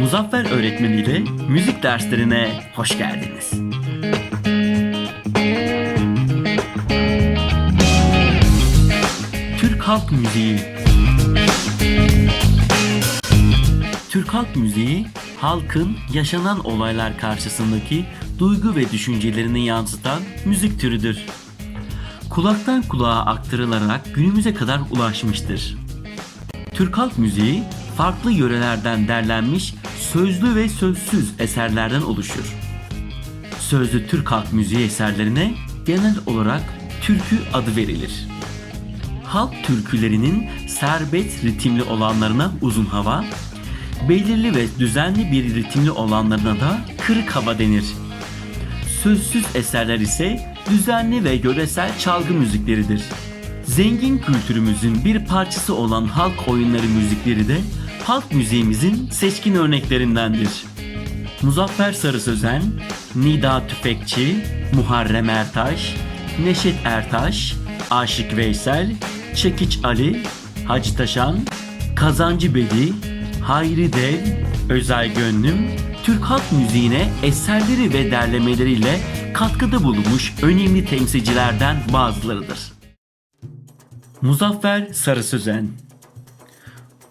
Muzaffer öğretmen ile müzik derslerine hoş geldiniz. Türk Halk Müziği Türk Halk Müziği, halkın yaşanan olaylar karşısındaki duygu ve düşüncelerini yansıtan müzik türüdür. Kulaktan kulağa aktarılarak günümüze kadar ulaşmıştır. Türk halk müziği farklı yörelerden derlenmiş sözlü ve sözsüz eserlerden oluşur. Sözlü Türk halk müziği eserlerine genel olarak türkü adı verilir. Halk türkülerinin serbest ritimli olanlarına uzun hava, belirli ve düzenli bir ritimli olanlarına da kırık hava denir. Sözsüz eserler ise düzenli ve yöresel çalgı müzikleridir. Zengin kültürümüzün bir parçası olan halk oyunları müzikleri de halk müziğimizin seçkin örneklerindendir. Muzaffer Sarı Sözen, Nida Tüfekçi, Muharrem Ertaş, Neşet Ertaş, Aşık Veysel, Çekiç Ali, Hacı Taşan, Kazancı Bedi, Hayri Dev, Özel Gönlüm, Türk halk müziğine eserleri ve derlemeleriyle katkıda bulunmuş önemli temsilcilerden bazılarıdır. Muzaffer Sarı Sözen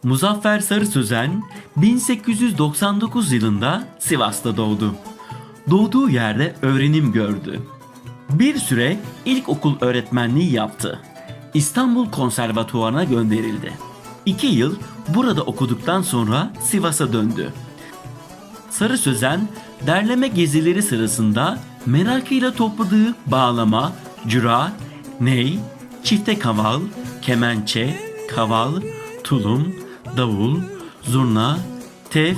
Muzaffer Sarı Sözen 1899 yılında Sivas'ta doğdu. Doğduğu yerde öğrenim gördü. Bir süre ilkokul öğretmenliği yaptı. İstanbul Konservatuvarı'na gönderildi. İki yıl burada okuduktan sonra Sivas'a döndü. Sarı Sözen derleme gezileri sırasında merakıyla topladığı bağlama, cüra, ney, çifte kaval, kemençe, kaval, tulum, davul, zurna, tef,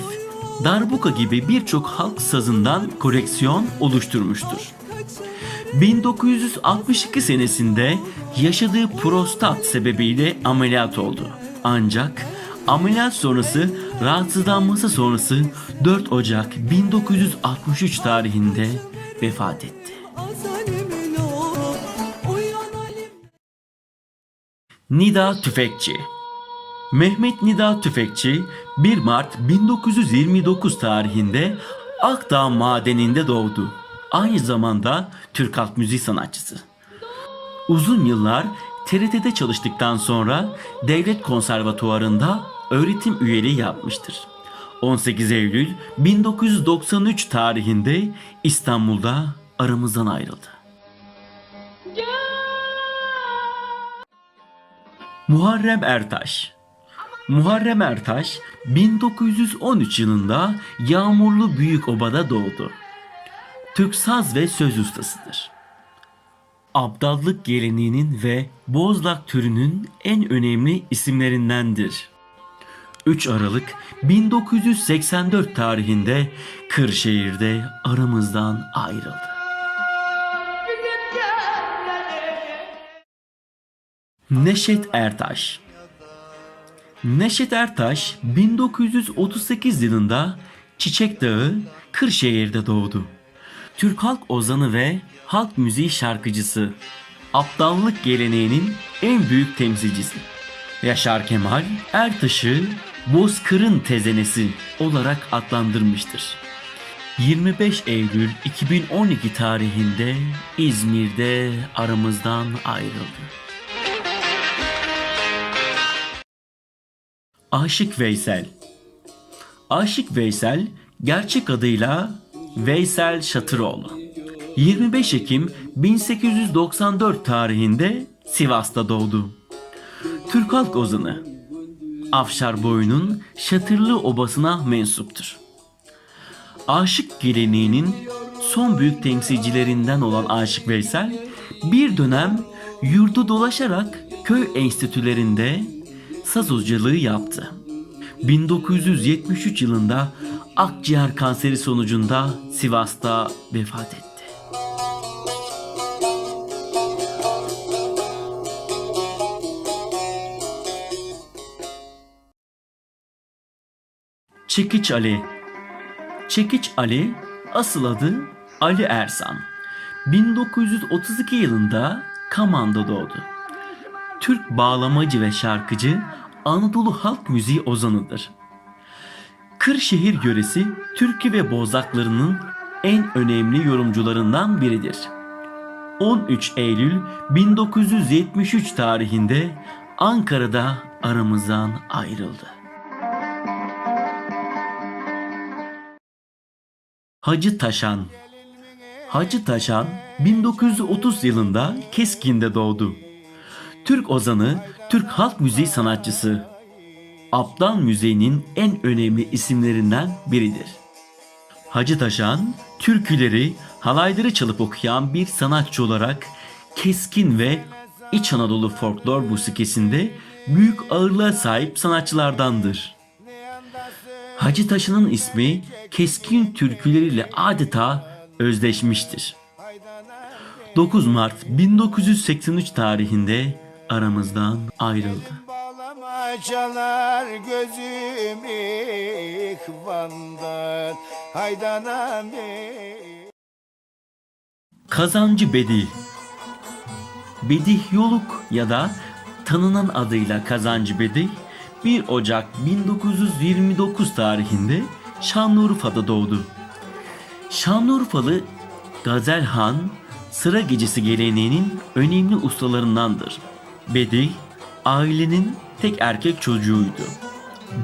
darbuka gibi birçok halk sazından koleksiyon oluşturmuştur. 1962 senesinde yaşadığı prostat sebebiyle ameliyat oldu. Ancak ameliyat sonrası rahatsızlanması sonrası 4 Ocak 1963 tarihinde vefat etti. Nida Tüfekçi Mehmet Nida Tüfekçi 1 Mart 1929 tarihinde Akdağ Madeni'nde doğdu. Aynı zamanda Türk halk müziği sanatçısı. Uzun yıllar TRT'de çalıştıktan sonra Devlet Konservatuvarı'nda öğretim üyeliği yapmıştır. 18 Eylül 1993 tarihinde İstanbul'da aramızdan ayrıldı. Muharrem Ertaş Muharrem Ertaş 1913 yılında Yağmurlu Büyükoba'da doğdu. Türk saz ve söz ustasıdır. Abdallık geleneğinin ve Bozlak türünün en önemli isimlerindendir. 3 Aralık 1984 tarihinde Kırşehir'de aramızdan ayrıldı. Neşet Ertaş Neşet Ertaş 1938 yılında Çiçek Dağı, Kırşehir'de doğdu. Türk halk ozanı ve halk müziği şarkıcısı. Aptallık geleneğinin en büyük temsilcisi. Yaşar Kemal Ertaş'ı Bozkır'ın tezenesi olarak adlandırmıştır. 25 Eylül 2012 tarihinde İzmir'de aramızdan ayrıldı. Aşık Veysel Aşık Veysel gerçek adıyla Veysel Şatıroğlu. 25 Ekim 1894 tarihinde Sivas'ta doğdu. Türk halk ozanı. Afşar boyunun Şatırlı obasına mensuptur. Aşık geleneğinin son büyük temsilcilerinden olan Aşık Veysel bir dönem yurdu dolaşarak köy enstitülerinde saz hocalığı yaptı. 1973 yılında akciğer kanseri sonucunda Sivas'ta vefat etti. Çekiç Ali Çekiç Ali asıl adı Ali Ersan. 1932 yılında Kaman'da doğdu. Türk bağlamacı ve şarkıcı Anadolu halk müziği ozanıdır. Kırşehir yöresi türkü ve bozlaklarının en önemli yorumcularından biridir. 13 Eylül 1973 tarihinde Ankara'da aramızdan ayrıldı. Hacı Taşan Hacı Taşan 1930 yılında Keskin'de doğdu. Türk ozanı, Türk halk müziği sanatçısı. Abdal müziğinin en önemli isimlerinden biridir. Hacı Taşan, türküleri, halayları çalıp okuyan bir sanatçı olarak keskin ve İç Anadolu folklor musikisinde büyük ağırlığa sahip sanatçılardandır. Hacı Taşan'ın ismi keskin türküleriyle adeta özdeşmiştir. 9 Mart 1983 tarihinde aramızdan ayrıldı. Bağlama çalar gözüm ihvandan Haydanam Kazancı Bedih Bedih Yoluk ya da tanınan adıyla Kazancı Bedih 1 Ocak 1929 tarihinde Şanlıurfa'da doğdu. Şanlıurfalı Gazelhan sıra gecesi geleneğinin önemli ustalarındandır. Bedih ailenin tek erkek çocuğuydu.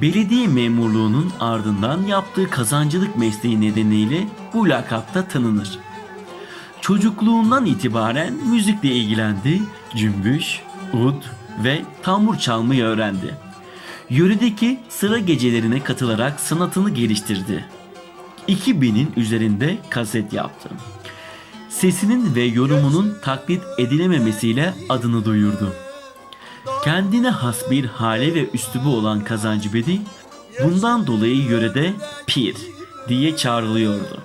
Belediye memurluğunun ardından yaptığı kazancılık mesleği nedeniyle bu lakapta tanınır. Çocukluğundan itibaren müzikle ilgilendi, cümbüş, ud ve tambur çalmayı öğrendi. Yöredeki sıra gecelerine katılarak sanatını geliştirdi. 2000'in üzerinde kaset yaptı. Sesinin ve yorumunun taklit edilememesiyle adını duyurdu. Kendine has bir hale ve üslubu olan Kazancı Bedi, bundan dolayı yörede Pir diye çağrılıyordu.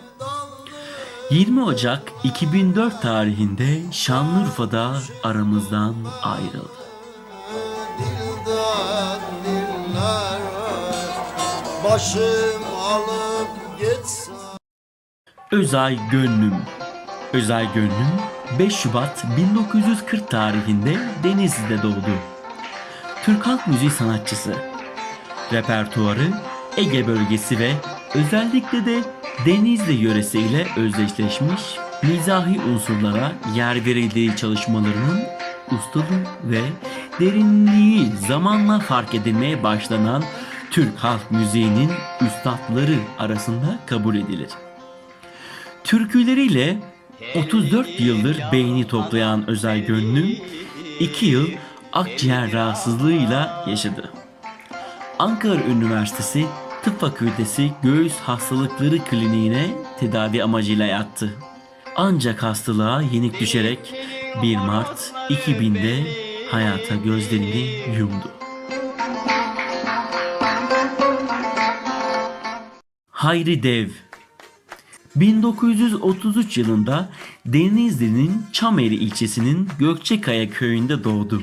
20 Ocak 2004 tarihinde Şanlıurfa'da aramızdan ayrıldı. Başım alıp geçsem Özay Gönlüm Özay Gönlüm 5 Şubat 1940 tarihinde Denizli'de doğdu. Türk halk müziği sanatçısı. Repertuarı Ege bölgesi ve özellikle de Denizli yöresiyle özdeşleşmiş mizahi unsurlara yer verildiği çalışmalarının ustalığı ve derinliği zamanla fark edilmeye başlanan Türk halk müziğinin üstadları arasında kabul edilir. Türküleriyle 34 yıldır beğeni toplayan Özel Gönlüm 2 yıl akciğer rahatsızlığıyla yaşadı. Ankara Üniversitesi Tıp Fakültesi Göğüs Hastalıkları Kliniğine tedavi amacıyla yattı. Ancak hastalığa yenik düşerek 1 Mart 2000'de hayata gözlerini yumdu. Hayri Dev 1933 yılında Denizli'nin Çameli ilçesinin Gökçekaya köyünde doğdu.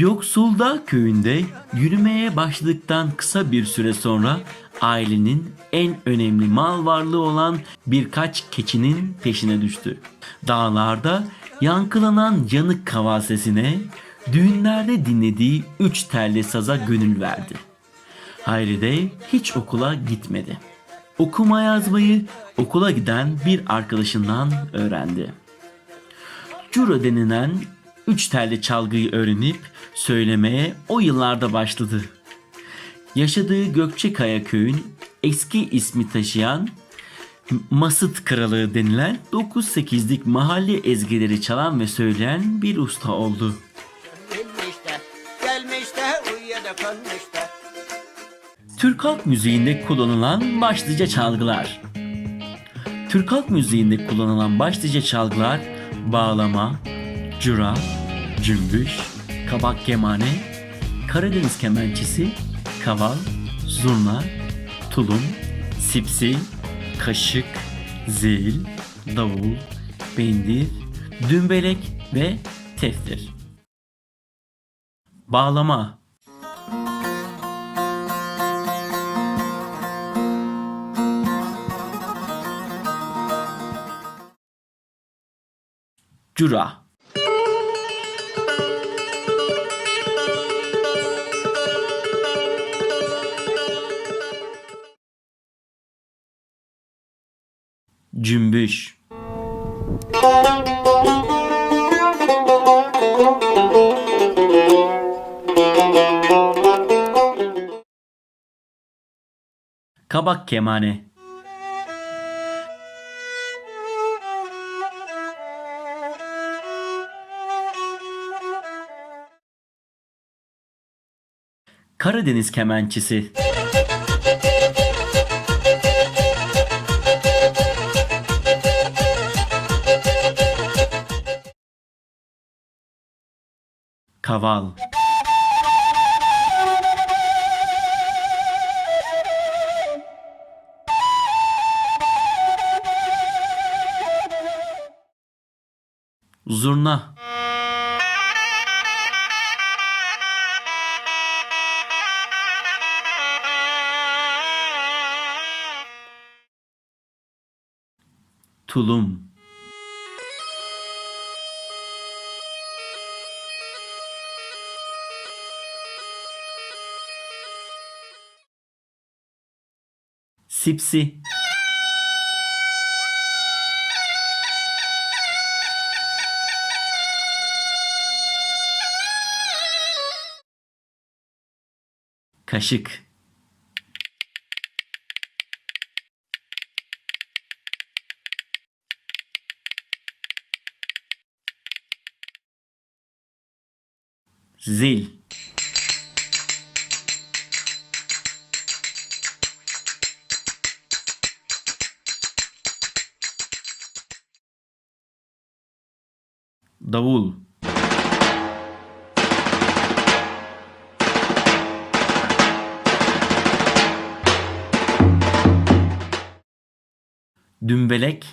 Yoksulda köyünde yürümeye başladıktan kısa bir süre sonra ailenin en önemli mal varlığı olan birkaç keçinin peşine düştü. Dağlarda yankılanan yanık kaval sesine, düğünlerde dinlediği üç telli saza gönül verdi. Hayri de hiç okula gitmedi. Okuma yazmayı okula giden bir arkadaşından öğrendi. Curo denilen üç telli çalgıyı öğrenip söylemeye o yıllarda başladı. Yaşadığı Gökçekaya köyün eski ismi taşıyan Masıt Kralı denilen 9-8'lik mahalle ezgileri çalan ve söyleyen bir usta oldu. Türk halk müziğinde kullanılan başlıca çalgılar. Türk halk müziğinde kullanılan başlıca çalgılar bağlama, cura, cümbüş, kabak kemane, Karadeniz kemençesi, kaval, zurna, tulum, sipsi, kaşık, zil, davul, bendir, dümbelek ve teftir. Bağlama Cura Cümbüş. Kabak kemane. Karadeniz kemençisi Kaval Zurna. Tulum Sipsi. Kaşık. Zil Davul. Dümbelek